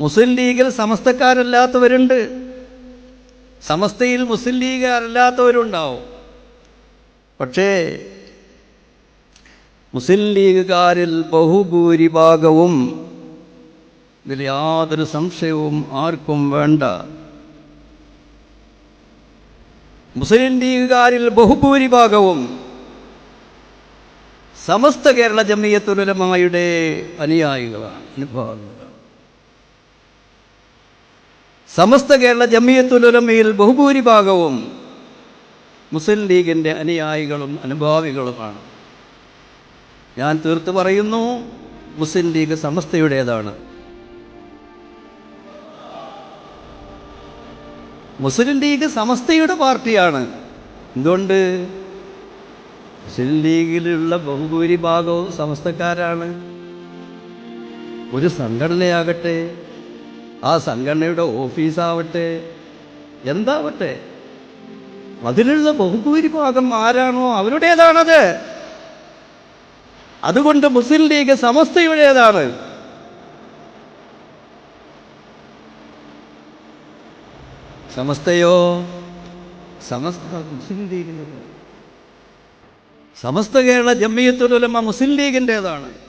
മുസ്ലിം ലീഗിൽ സമസ്തക്കാരല്ലാത്തവരുണ്ട്. സമസ്തയിൽ മുസ്ലിം ലീഗുകാരല്ലാത്തവരുണ്ടാവും. പക്ഷേ മുസ്ലിം ലീഗുകാരിൽ ബഹുഭൂരിഭാഗവും ഇതിൽ യാതൊരു സംശയവും ആർക്കും വേണ്ട. മുസ്ലിം ലീഗുകാരിൽ ബഹുഭൂരിഭാഗവും സമസ്ത കേരള ജമിയത്തുലമായുടെ അനുയായികളാണ് അനുഭാവികളാണ്. സമസ്ത കേരള ജമിയത്തുലമയിൽ ബഹുഭൂരിഭാഗവും മുസ്ലിം ലീഗിന്റെ അനുയായികളും അനുഭാവികളുമാണ്. ഞാൻ തീർത്ത് പറയുന്നു മുസ്ലിം ലീഗ് സമസ്തയുടേതാണ്. മുസ്ലിം ലീഗ് സമസ്തയുടെ പാർട്ടിയാണ്. എന്തുകൊണ്ട്? മുസ്ലിം ലീഗിലുള്ള ബഹുഭൂരിഭാഗവും സമസ്തക്കാരാണ്. ഒരു സംഘടനയാകട്ടെ ആ സംഘടനയുടെ ഓഫീസാവട്ടെ എന്താവട്ടെ? അതിലുള്ള ബഹുഭൂരിഭാഗം ആരാണോ? അവരുടേതാണത്. അതുകൊണ്ട് മുസ്ലിം ലീഗ് സമസ്തയുടേതാണ് സമസ്തയോ? സമസ്ത മുസ്ലിം ലീഗിന്റെ സമസ്ത കേരള ജമ്മിയത്തുലമ മുസ്ലിം ലീഗിന്റേതാണ്.